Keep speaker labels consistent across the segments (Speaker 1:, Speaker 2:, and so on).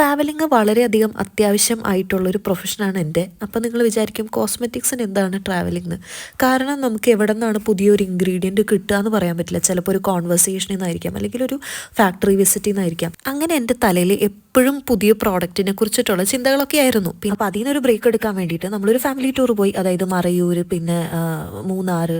Speaker 1: Travelling വളരെയധികം അത്യാവശ്യം ആയിട്ടുള്ള ഒരു പ്രൊഫഷനാണ് എന്റെ. അപ്പോൾ നിങ്ങൾ വിചാരിക്കും കോസ്മെറ്റിക്സിന് എന്താണ് ട്രാവലിംഗ് കാരണം നമുക്ക് എവിടെ നിന്നാണ് പുതിയൊരു ഇൻഗ്രീഡിയന്റ് കിട്ടുക എന്ന് പറയാൻ പറ്റില്ല. ചിലപ്പോൾ ഒരു കോൺവെർസേഷനിൽ നിന്നായിരിക്കാം അല്ലെങ്കിൽ ഒരു ഫാക്ടറി വിസിറ്റിൽ നിന്നായിരിക്കാം അങ്ങനെ എന്റെ തലയിൽ എപ്പോഴും പുതിയ പ്രോഡക്റ്റിനെ കുറിച്ചിട്ടുള്ള ചിന്തകളൊക്കെ ആയിരുന്നു. അപ്പോൾ അതിൽ നിന്നൊരു ബ്രേക്ക് എടുക്കാൻ വേണ്ടിയിട്ട് നമ്മളൊരു ഫാമിലി ടൂർ പോയി. അതായത് മറയൂർ പിന്നെ മൂന്നാർ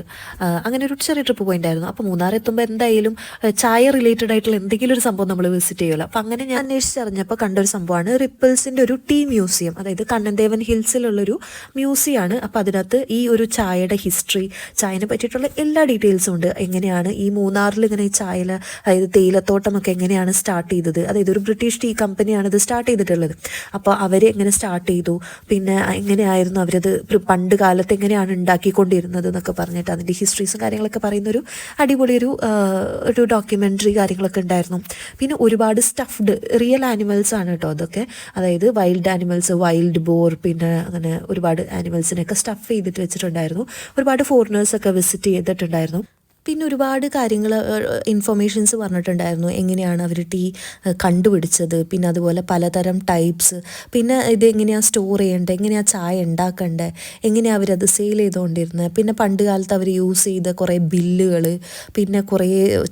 Speaker 1: അങ്ങനെ ഒരു ചെറിയ ട്രിപ്പ് പോയിണ്ടായിരുന്നു. അപ്പോൾ മൂന്നാർ എത്തുമ്പോൾ എന്തായാലും ചായ റിലേറ്റഡ് ആയിട്ടുള്ള എന്തെങ്കിലും ഒരു സംഭവം നമ്മൾ വിസിറ്റ് ചെയ്യുമല്ലോ അപ്പോൾ അങ്ങനെ ഞാൻ അന്വേഷിച്ചറിഞ്ഞപ്പോൾ കണ്ട ഒരു സംഭവമാണ് റിപ്പിൾസിന്റെ ഒരു ടീ മ്യൂസിയം അതായത് കണ്ണൻദേവൻ ഹിൽസിലുള്ളൊരു മ്യൂസിയമാണ് അപ്പോൾ അതിനകത്ത് ഈ ഒരു ചായയുടെ ഹിസ്റ്ററി ചായനെ പറ്റിയിട്ടുള്ള എല്ലാ ഡീറ്റെയിൽസും ഉണ്ട്. എങ്ങനെയാണ് ഈ മൂന്നാറിൽ ഇങ്ങനെ ചായല അതായത് തേയിലത്തോട്ടമൊക്കെ എങ്ങനെയാണ് സ്റ്റാർട്ട് ചെയ്തത്? അതായത് ഒരു ബ്രിട്ടീഷ് ടീ കമ്പനിയാണ് ഇത് സ്റ്റാർട്ട് ചെയ്തിട്ടുള്ളത്. അപ്പോൾ അവർ എങ്ങനെ സ്റ്റാർട്ട് ചെയ്തു? പിന്നെ എങ്ങനെയായിരുന്നു അവരത് പണ്ട് കാലത്ത് എങ്ങനെയാണ് ഉണ്ടാക്കിക്കൊണ്ടിരുന്നത് എന്നൊക്കെ പറഞ്ഞിട്ട് അതിന്റെ ഹിസ്റ്ററീസും കാര്യങ്ങളൊക്കെ പറയുന്നൊരു അടിപൊളി ഒരു ഒരു ഡോക്യുമെന്ററി കാര്യങ്ങളൊക്കെ ഉണ്ടായിരുന്നു. പിന്നെ ഒരുപാട് സ്റ്റഫ്ഡ് റിയൽ ആനിമൽസ് ആണ് കേട്ടോ അതൊക്കെ. അതായത് വൈൽഡ് ആനിമൽസ് വൈൽഡ് ബോർ പിന്നെ അങ്ങനെ ഒരുപാട് ആനിമൽസിനെയൊക്കെ സ്റ്റഫ് ചെയ്തിട്ട് വെച്ചിട്ടുണ്ടായിരുന്നു. ഒരുപാട് ഫോറിനേഴ്സൊക്കെ വിസിറ്റ് ചെയ്തിട്ടുണ്ടായിരുന്നു. പിന്നെ ഒരുപാട് കാര്യങ്ങൾ ഇൻഫർമേഷൻസ് പറഞ്ഞിട്ടുണ്ടായിരുന്നു. എങ്ങനെയാണ് അവർ ടീ കണ്ടുപിടിച്ചത്? പിന്നെ അതുപോലെ പലതരം ടൈപ്സ് പിന്നെ ഇത് എങ്ങനെയാണ് സ്റ്റോർ ചെയ്യേണ്ടത് എങ്ങനെയാണ് ചായ ഉണ്ടാക്കേണ്ടത് എങ്ങനെയാണ് അവരത് സെയിൽ ചെയ്തുകൊണ്ടിരുന്നത് പിന്നെ പണ്ട് കാലത്ത് അവർ യൂസ് ചെയ്ത കുറേ ബില്ലുകൾ പിന്നെ കുറേ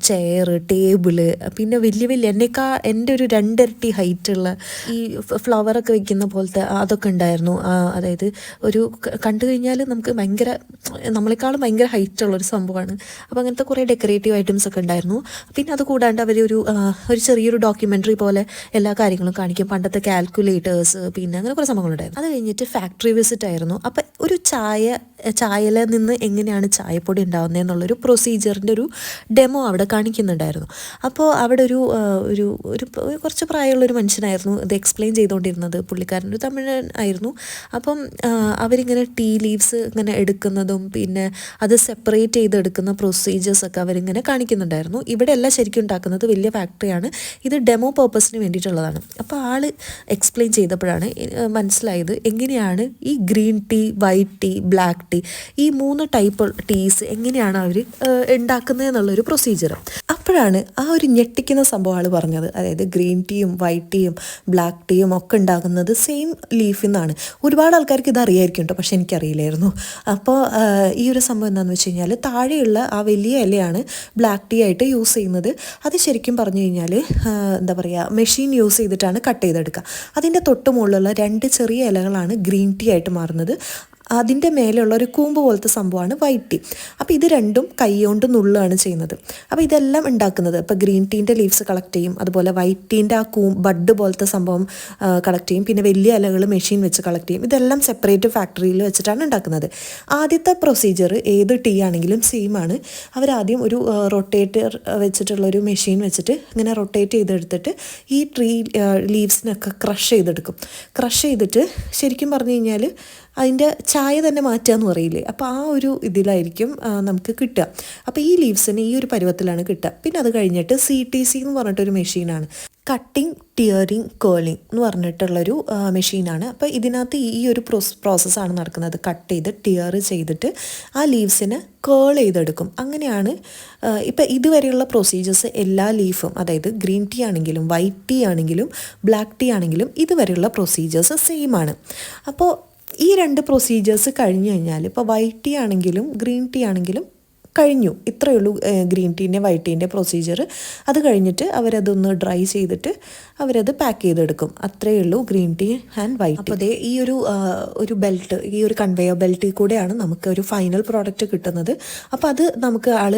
Speaker 1: ചെയർ ടേബിൾ പിന്നെ വലിയ വലിയ എന്നെക്കാ എന്റെ ഒരു രണ്ടിരട്ടി ഹൈറ്റുള്ള ഈ ഫ്ലവറൊക്കെ വെക്കുന്ന പോലത്തെ അതൊക്കെ ഉണ്ടായിരുന്നു അതായത് ഒരു കണ്ടു കഴിഞ്ഞാൽ നമുക്ക് ഭയങ്കര നമ്മളെക്കാളും ഭയങ്കര ഹൈറ്റുള്ള ഒരു സംഭവമാണ് അപ്പോൾ അങ്ങനത്തെ കുറേ ഡെക്കറേറ്റീവ് ഐറ്റംസ് ഒക്കെ ഉണ്ടായിരുന്നു. പിന്നെ അത് കൂടാണ്ട് അവർ ഒരു ഒരു ചെറിയൊരു ഡോക്യുമെന്ററി പോലെ എല്ലാ കാര്യങ്ങളും കാണിക്കും. പണ്ടത്തെ കാൽക്കുലേറ്റേഴ്സ് പിന്നെ അങ്ങനെ കുറേ സംഭവങ്ങളുണ്ടായിരുന്നു. അത് കഴിഞ്ഞിട്ട് ഫാക്ടറി വിസിറ്റ് ആയിരുന്നു. അപ്പം ഒരു ചായ ചായയിൽ നിന്ന് എങ്ങനെയാണ് ചായപ്പൊടി ഉണ്ടാകുന്നത് എന്നുള്ളൊരു പ്രൊസീജിയറിന്റെ ഒരു ഡെമോ അവിടെ കാണിക്കുന്നുണ്ടായിരുന്നു. അപ്പോൾ അവിടെ ഒരു ഒരു ഒരു കുറച്ച് പ്രായമുള്ളൊരു മനുഷ്യനായിരുന്നു. ഇത് എക്സ്പ്ലെയിൻ ചെയ്തുകൊണ്ടിരുന്നത് പുള്ളിക്കാരൻ ഒരു തമിഴൻ ആയിരുന്നു. അപ്പം അവരിങ്ങനെ ടീ ലീവ്സ് ഇങ്ങനെ എടുക്കുന്നതും പിന്നെ അത് സെപ്പറേറ്റ് ചെയ്തെടുക്കുന്ന പ്രൊസീജിയേഴ്സ് ഒക്കെ അവരിങ്ങനെ കാണിക്കുന്നുണ്ടായിരുന്നു. ഇവിടെ അല്ല ശരിക്കും ഉണ്ടാക്കുന്നത്. വലിയ ഫാക്ടറിയാണ് ഇത് ഡെമോ പർപ്പസിന് വേണ്ടിയിട്ടുള്ളതാണ്. അപ്പോൾ ആൾ എക്സ്പ്ലെയിൻ ചെയ്തപ്പോഴാണ് മനസ്സിലായത് എങ്ങനെയാണ് ഈ green tea white tea black tea ഈ മൂന്ന് ടൈപ്പ് ടീസ് എങ്ങനെയാണ് അവർ ഉണ്ടാക്കുന്നത് എന്നുള്ളൊരു പ്രൊസീജിയർ അപ്പോഴാണ് ആ ഒരു ഞെട്ടിക്കുന്ന സംഭവം ആൾ പറഞ്ഞത്. അതായത് ഗ്രീൻ ടീയും വൈറ്റ് ടീയും ബ്ലാക്ക് ടീയും ഒക്കെ ഉണ്ടാകുന്നത് സെയിം ലീഫിൽ നിന്നാണ് ഒരുപാട് ആൾക്കാർക്ക് ഇത് അറിയായിരിക്കും കേട്ടോ പക്ഷെ എനിക്കറിയില്ലായിരുന്നു. അപ്പോൾ ഈ ഒരു സംഭവം എന്താണെന്ന് വെച്ച് കഴിഞ്ഞാൽ താഴെയുള്ള ആ ഇലയാണ് ബ്ലാക്ക് ടീ ആയിട്ട് യൂസ് ചെയ്യുന്നത്. അത് ശരിക്കും പറഞ്ഞു കഴിഞ്ഞാൽ എന്താ പറയുക മെഷീൻ യൂസ് ചെയ്തിട്ടാണ് കട്ട് ചെയ്തെടുക്കുക. അതിന്റെ തൊട്ട് മുകളിലുള്ള രണ്ട് ചെറിയ ഇലകളാണ് ഗ്രീൻ ടീ ആയിട്ട് മാറുന്നത്. അതിന്റെ മേലെയുള്ള ഒരു കൂമ്പ് പോലത്തെ സംഭവമാണ് വൈറ്റ്. അപ്പോൾ ഇത് രണ്ടും കൈകൊണ്ട് നുള്ളാണ് ചെയ്യുന്നത്. അപ്പോൾ ഇതെല്ലാം ഉണ്ടാക്കുന്നത് ഇപ്പോൾ ഗ്രീൻ ടീന്റെ ലീവ്സ് കളക്ട് ചെയ്യും. അതുപോലെ വൈറ്റ് ടീന്റെ ആ കൂ ബഡ് പോലത്തെ സംഭവം കളക്ട് ചെയ്യും. പിന്നെ വലിയ ഇലകൾ മെഷീൻ വെച്ച് കളക്ട് ചെയ്യും. ഇതെല്ലാം സെപ്പറേറ്റ് ഫാക്ടറിയിൽ വെച്ചിട്ടാണ് ഉണ്ടാക്കുന്നത്. ആദ്യത്തെ പ്രൊസീജിയർ ഏത് ടീ ആണെങ്കിലും സെയിം ആണ്. അവരാദ്യം ഒരു റൊട്ടേറ്റർ വെച്ചിട്ടുള്ള ഒരു മെഷീൻ വെച്ചിട്ട് ഇങ്ങനെ റൊട്ടേറ്റ് ചെയ്തെടുത്തിട്ട് ഈ ട്രീ ലീവ്സിനൊക്കെ ക്രഷ് ചെയ്തെടുക്കും. ക്രഷ് ചെയ്തിട്ട് ശരിക്കും പറഞ്ഞു കഴിഞ്ഞാൽ അതിന്റെ ചായ തന്നെ മാറ്റുക എന്ന് പറയില്ലേ? അപ്പോൾ ആ ഒരു ഇതിലായിരിക്കും നമുക്ക് കിട്ടുക. അപ്പോൾ ഈ ലീവ്സിന് ഈ ഒരു പരുവത്തിലാണ് കിട്ടുക. പിന്നെ അത് കഴിഞ്ഞിട്ട് സി ടി സി എന്ന് പറഞ്ഞിട്ടൊരു മെഷീനാണ്. കട്ടിങ് ടിയറിങ് കേളിങ് എന്ന് പറഞ്ഞിട്ടുള്ളൊരു മെഷീനാണ്. അപ്പോൾ ഇതിനകത്ത് ഈ ഒരു പ്രോസ് പ്രോസസ്സാണ് നടക്കുന്നത്. കട്ട് ചെയ്ത് ടിയർ ചെയ്തിട്ട് ആ ലീവ്സിനെ കേൾ ചെയ്തെടുക്കും. അങ്ങനെയാണ് ഇപ്പം ഇതുവരെയുള്ള പ്രൊസീജിയേഴ്സ് എല്ലാ ലീഫും അതായത് ഗ്രീൻ ടീ ആണെങ്കിലും വൈറ്റ് ടീ ആണെങ്കിലും ബ്ലാക്ക് ടീ ആണെങ്കിലും ഇതുവരെയുള്ള പ്രൊസീജിയേഴ്സ് സെയിം ആണ്. അപ്പോൾ ഈ രണ്ട് പ്രൊസീജിയേഴ്സ് കഴിഞ്ഞു കഴിഞ്ഞാൽ ഇപ്പോൾ വൈറ്റ് ടീ ആണെങ്കിലും ഗ്രീൻ ടീ ആണെങ്കിലും കഴിഞ്ഞു. ഇത്രയേ ഉള്ളൂ ഗ്രീൻ ടീന്റെ വൈറ്റ് ടീന്റെ പ്രൊസീജിയർ അത് കഴിഞ്ഞിട്ട് അവരതൊന്ന് ഡ്രൈ ചെയ്തിട്ട് അവരത് പാക്ക് ചെയ്തെടുക്കും. അത്രയേ ഉള്ളൂ ഗ്രീൻ ടീ ആൻഡ് വൈറ്റ് അപ്പോൾ അതേ ഈ ഒരു ഒരു ബെൽറ്റ് ഈ ഒരു കൺവെയർ ബെൽറ്റിൽ കൂടെയാണ് നമുക്ക് ഒരു ഫൈനൽ പ്രോഡക്റ്റ് കിട്ടുന്നത്. അപ്പോൾ അത് നമുക്ക് ആൾ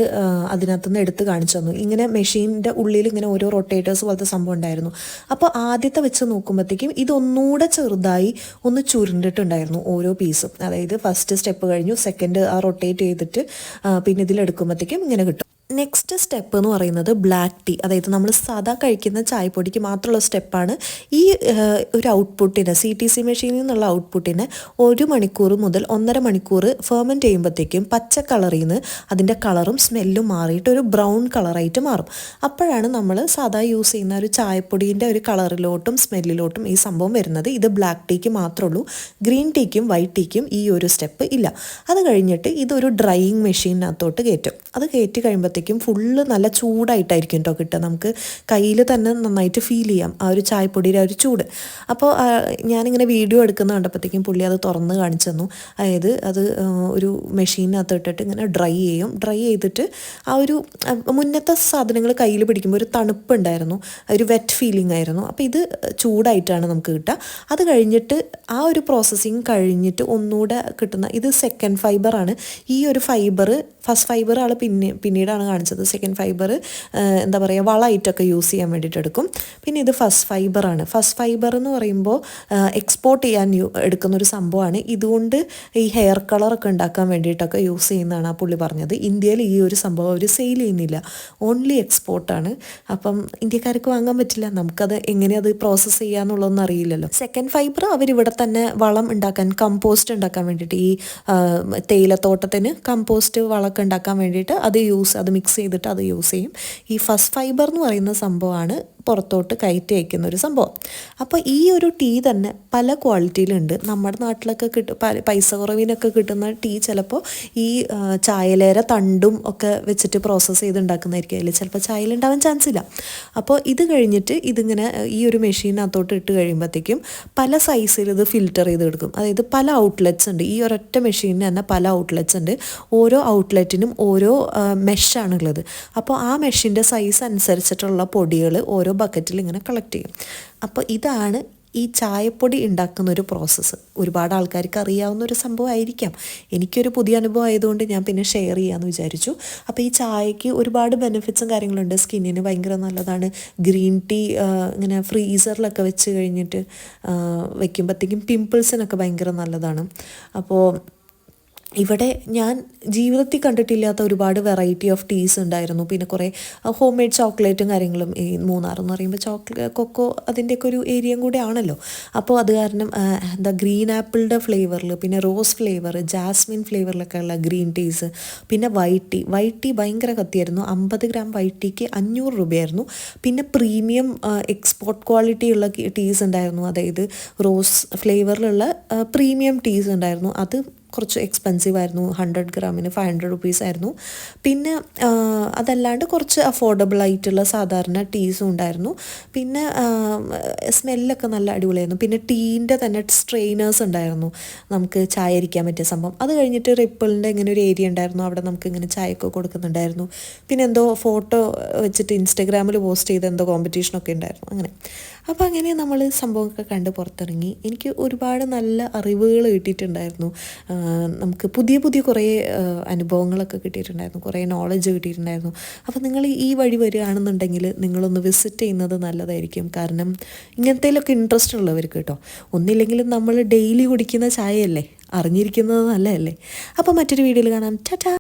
Speaker 1: അതിനകത്തുനിന്ന് എടുത്ത് കാണിച്ചു തന്നു. ഇങ്ങനെ മെഷീന്റെ ഉള്ളിൽ ഇങ്ങനെ ഓരോ റൊട്ടേറ്റേഴ്സ് പോലത്തെ സംഭവം ഉണ്ടായിരുന്നു. അപ്പോൾ ആദ്യത്തെ വെച്ച് നോക്കുമ്പോഴത്തേക്കും ഇതൊന്നുകൂടെ ചെറുതായി ഒന്ന് ചുരുണ്ടിട്ടുണ്ടായിരുന്നു ഓരോ പീസും. അതായത് ഫസ്റ്റ് സ്റ്റെപ്പ് കഴിഞ്ഞു സെക്കൻഡ് ആ റൊട്ടേറ്റ് ചെയ്തിട്ട് പിന്നെ ഇതിലെടുക്കുമ്പോഴത്തേക്കും ഇങ്ങനെ കിട്ടും. നെക്സ്റ്റ് സ്റ്റെപ്പ് എന്ന് പറയുന്നത് ബ്ലാക്ക് ടീ അതായത് നമ്മൾ സാധാ കഴിക്കുന്ന ചായപ്പൊടിക്ക് മാത്രമുള്ള സ്റ്റെപ്പാണ് ഈ ഒരു ഔട്ട്പുട്ടിന് സി ടി സി മെഷീനിൽ നിന്നുള്ള ഔട്ട്പുട്ടിന് ഒരു മണിക്കൂർ മുതൽ ഒന്നര മണിക്കൂർ ഫെർമെന്റ് ചെയ്യുമ്പോഴത്തേക്കും പച്ച കളറിൽ നിന്ന് അതിന്റെ കളറും സ്മെല്ലും മാറിയിട്ട് ഒരു ബ്രൗൺ കളറായിട്ട് മാറും. അപ്പോഴാണ് നമ്മൾ സാധാ യൂസ് ചെയ്യുന്ന ഒരു ചായപ്പൊടീന്റെ ഒരു കളറിലോട്ടും സ്മെല്ലിലോട്ടും ഈ സംഭവം വരുന്നത്. ഇത് ബ്ലാക്ക് ടീക്ക് മാത്രമുള്ളൂ ഗ്രീൻ ടീക്കും വൈറ്റ് ടീക്കും ഈ ഒരു സ്റ്റെപ്പ് ഇല്ല. അത് കഴിഞ്ഞിട്ട് ഇതൊരു ഡ്രൈയിങ് മെഷീനകത്തോട്ട് കയറ്റും. അത് കയറ്റി കഴിയുമ്പോഴത്തേക്കും കഴിയുമ്പോഴത്തേക്കും ഫുള്ള് നല്ല ചൂടായിട്ടായിരിക്കും കേട്ടോ കിട്ടുക. നമുക്ക് കയ്യിൽ തന്നെ നന്നായിട്ട് ഫീൽ ചെയ്യാം. ആ ഒരു ചായപ്പൊടിയുടെ ആ ഒരു ചൂട്. അപ്പോൾ ഞാനിങ്ങനെ വീഡിയോ എടുക്കുന്ന കണ്ടപ്പോഴത്തേക്കും പുള്ളി അത് തുറന്ന് കാണിച്ചു തന്നു. അതായത് അത് ഒരു മെഷീനകത്ത് ഇട്ടിട്ട് ഇങ്ങനെ ഡ്രൈ ചെയ്യും. ഡ്രൈ ചെയ്തിട്ട് ആ ഒരു മുന്നത്തെ സാധനങ്ങൾ കയ്യിൽ പിടിക്കുമ്പോൾ ഒരു തണുപ്പുണ്ടായിരുന്നു. ഒരു വെറ്റ് ഫീലിംഗ് ആയിരുന്നു. അപ്പോൾ ഇത് ചൂടായിട്ടാണ് നമുക്ക് കിട്ടുക. അത് കഴിഞ്ഞിട്ട് ആ ഒരു പ്രോസസ്സിങ് കഴിഞ്ഞിട്ട് ഒന്നുകൂടെ കിട്ടുന്ന ഇത് സെക്കൻഡ് ഫൈബറാണ് ഈ ഒരു ഫൈബർ ഫസ്റ്റ് ഫൈബർ ആൾ പിന്നെ പിന്നീടാണ് കാണിച്ചത്. സെക്കൻഡ് ഫൈബർ എന്താ പറയുക വളമായിട്ടൊക്കെ യൂസ് ചെയ്യാൻ വേണ്ടിയിട്ട് എടുക്കും. പിന്നെ ഇത് ഫസ്റ്റ് ഫൈബറാണ് ഫസ്റ്റ് ഫൈബർ എന്ന് പറയുമ്പോൾ എക്സ്പോർട്ട് ചെയ്യാൻ എടുക്കുന്ന ഒരു സംഭവമാണ് ഇതുകൊണ്ട് ഈ ഹെയർ കളറൊക്കെ ഉണ്ടാക്കാൻ വേണ്ടിയിട്ടൊക്കെ യൂസ് ചെയ്യുന്നതാണ് ആ പുള്ളി പറഞ്ഞത്. ഇന്ത്യയിൽ ഈ ഒരു സംഭവം അവർ സെയിൽ ചെയ്യുന്നില്ല. ഓൺലി എക്സ്പോർട്ടാണ് അപ്പം ഇന്ത്യക്കാർക്ക് വാങ്ങാൻ പറ്റില്ല. നമുക്കത് എങ്ങനെ അത് പ്രോസസ്സ് ചെയ്യാന്നുള്ളതൊന്നും അറിയില്ലല്ലോ. സെക്കൻഡ് ഫൈബർ അവരിവിടെ തന്നെ വളം ഉണ്ടാക്കാൻ കമ്പോസ്റ്റ് ഉണ്ടാക്കാൻ വേണ്ടിയിട്ട് ഈ തേയിലത്തോട്ടത്തിന് കമ്പോസ്റ്റ് വളമൊക്കെ ഉണ്ടാക്കാൻ വേണ്ടിയിട്ട് അത് യൂസ് അത് മിക്സ് ചെയ്തിട്ട് അത് യൂസ് ചെയ്യും. ഈ ഫസ്റ്റ് ഫൈബർ എന്ന് പറയുന്ന സംഭവമാണ് പുറത്തോട്ട് കയറ്റി അയക്കുന്ന ഒരു സംഭവം. അപ്പോൾ ഈ ഒരു ടീ തന്നെ പല ക്വാളിറ്റിയിലുണ്ട്. നമ്മുടെ നാട്ടിലൊക്കെ കിട്ടും പൈസ കുറവിനൊക്കെ കിട്ടുന്ന ടീ ചിലപ്പോൾ ഈ ചായലേര തണ്ടും ഒക്കെ വെച്ചിട്ട് പ്രോസസ്സ് ചെയ്ത് ഉണ്ടാക്കുന്നതായിരിക്കും. അതിൽ ചിലപ്പോൾ ചായയിലുണ്ടാവാൻ ചാൻസ് ഇല്ല. അപ്പോൾ ഇത് കഴിഞ്ഞിട്ട് ഇതിങ്ങനെ ഈ ഒരു മെഷീനകത്തോട്ട് ഇട്ട് കഴിയുമ്പോഴത്തേക്കും പല സൈസിൽ ഇത് ഫിൽറ്റർ ചെയ്ത് എടുക്കും. അതായത് പല ഔട്ട്ലെറ്റ്സ് ഉണ്ട്. ഈ ഒരൊറ്റ മെഷീനിന് തന്നെ പല ഔട്ട്ലെറ്റ്സ് ഉണ്ട്. ഓരോ ഔട്ട്ലെറ്റിനും ഓരോ മെഷാണുള്ളത് അപ്പോൾ ആ മെഷിന്റെ സൈസ് അനുസരിച്ചിട്ടുള്ള പൊടികൾ ഓരോ ബക്കറ്റിൽ ഇങ്ങനെ കളക്ട് ചെയ്യും. അപ്പോൾ ഇതാണ് ഈ ചായപ്പൊടി ഉണ്ടാക്കുന്ന ഒരു പ്രോസസ്സ് ഒരുപാട് ആൾക്കാർക്ക് അറിയാവുന്ന ഒരു സംഭവമായിരിക്കാം. എനിക്കൊരു പുതിയ അനുഭവം ആയതുകൊണ്ട് ഞാൻ പിന്നെ ഷെയർ ചെയ്യാമെന്ന് വിചാരിച്ചു. അപ്പോൾ ഈ ചായക്ക് ഒരുപാട് ബെനിഫിറ്റ്സും കാര്യങ്ങളുണ്ട്. സ്കിന്നിന് ഭയങ്കര നല്ലതാണ്. ഗ്രീൻ ടീ ഇങ്ങനെ ഫ്രീസറിലൊക്കെ വെച്ച് കഴിഞ്ഞിട്ട് വയ്ക്കുമ്പോഴത്തേക്കും പിമ്പിൾസിനൊക്കെ ഭയങ്കര നല്ലതാണ്. അപ്പോൾ ഇവിടെ ഞാൻ ജീവിതത്തിൽ കണ്ടിട്ടില്ലാത്ത ഒരുപാട് വെറൈറ്റി ഓഫ് ടീസ് ഉണ്ടായിരുന്നു. പിന്നെ കുറേ ഹോം മെയ്ഡ് ചോക്ലേറ്റും കാര്യങ്ങളും ഈ മൂന്നാർ എന്ന് പറയുമ്പോൾ ചോക്ലേ കൊക്കോ അതിന്റെയൊക്കെ ഒരു ഏരിയയും കൂടെ ആണല്ലോ. അപ്പോൾ അത് കാരണം എന്താ ഗ്രീൻ ആപ്പിളിന്റെ ഫ്ലേവറിൽ പിന്നെ റോസ് ഫ്ലേവർ ജാസ്മിൻ ഫ്ലേവറിലൊക്കെ ഉള്ള ഗ്രീൻ ടീസ് പിന്നെ വൈറ്റ് ടീ വൈറ്റ് ടീ ഭയങ്കര കത്തിയായിരുന്നു. അമ്പത് ഗ്രാം വൈറ്റ് ടീക്ക് അഞ്ഞൂറ് രൂപയായിരുന്നു. പിന്നെ പ്രീമിയം എക്സ്പോർട്ട് ക്വാളിറ്റി ഉള്ള ടീസ് ഉണ്ടായിരുന്നു. അതായത് റോസ് ഫ്ലേവറിലുള്ള പ്രീമിയം ടീസ് ഉണ്ടായിരുന്നു. അത് കുറച്ച് എക്സ്പെൻസീവ് ആയിരുന്നു. ഹൺഡ്രഡ് ഗ്രാമിന് ഫൈവ് ഹൺഡ്രഡ് റുപ്പീസ് ആയിരുന്നു. പിന്നെ അതല്ലാണ്ട് കുറച്ച് അഫോർഡബിൾ ആയിട്ടുള്ള സാധാരണ ടീസും ഉണ്ടായിരുന്നു. പിന്നെ സ്മെല്ലൊക്കെ നല്ല അടിപൊളിയായിരുന്നു. പിന്നെ ടീന്റെ തന്നെ സ്ട്രെയിനേഴ്സ് ഉണ്ടായിരുന്നു. നമുക്ക് ചായ ഇരിക്കാൻ പറ്റിയ സംഭവം. അത് കഴിഞ്ഞിട്ട് റിപ്പിളിന്റെ ഇങ്ങനെ ഒരു ഏരിയ ഉണ്ടായിരുന്നു. അവിടെ നമുക്ക് ഇങ്ങനെ ചായയൊക്കെ കൊടുക്കുന്നുണ്ടായിരുന്നു. പിന്നെ എന്തോ ഫോട്ടോ വെച്ചിട്ട് ഇൻസ്റ്റഗ്രാമിൽ പോസ്റ്റ് ചെയ്ത എന്തോ കോമ്പറ്റീഷനൊക്കെ ഉണ്ടായിരുന്നു. അങ്ങനെ. അപ്പോൾ അങ്ങനെ നമ്മൾ സംഭവമൊക്കെ കണ്ട് പുറത്തിറങ്ങി. എനിക്ക് ഒരുപാട് നല്ല അറിവുകൾ കിട്ടിയിട്ടുണ്ടായിരുന്നു. നമുക്ക് പുതിയ പുതിയ കുറേ അനുഭവങ്ങളൊക്കെ കിട്ടിയിട്ടുണ്ടായിരുന്നു. കുറേ നോളജ് കിട്ടിയിട്ടുണ്ടായിരുന്നു. അപ്പോൾ നിങ്ങൾ ഈ വഴി വരികയാണെന്നുണ്ടെങ്കിൽ നിങ്ങളൊന്ന് വിസിറ്റ് ചെയ്യുന്നത് നല്ലതായിരിക്കും. കാരണം ഇങ്ങനത്തേലൊക്കെ ഇൻട്രസ്റ്റ് ഉള്ളവർക്ക് കേട്ടോ. ഒന്നില്ലെങ്കിലും നമ്മൾ ഡെയിലി കുടിക്കുന്ന ചായയല്ലേ? അറിഞ്ഞിരിക്കുന്നത് നല്ലതല്ലേ? അപ്പോൾ മറ്റൊരു വീഡിയോയിൽ കാണാം. ടാറ്റാ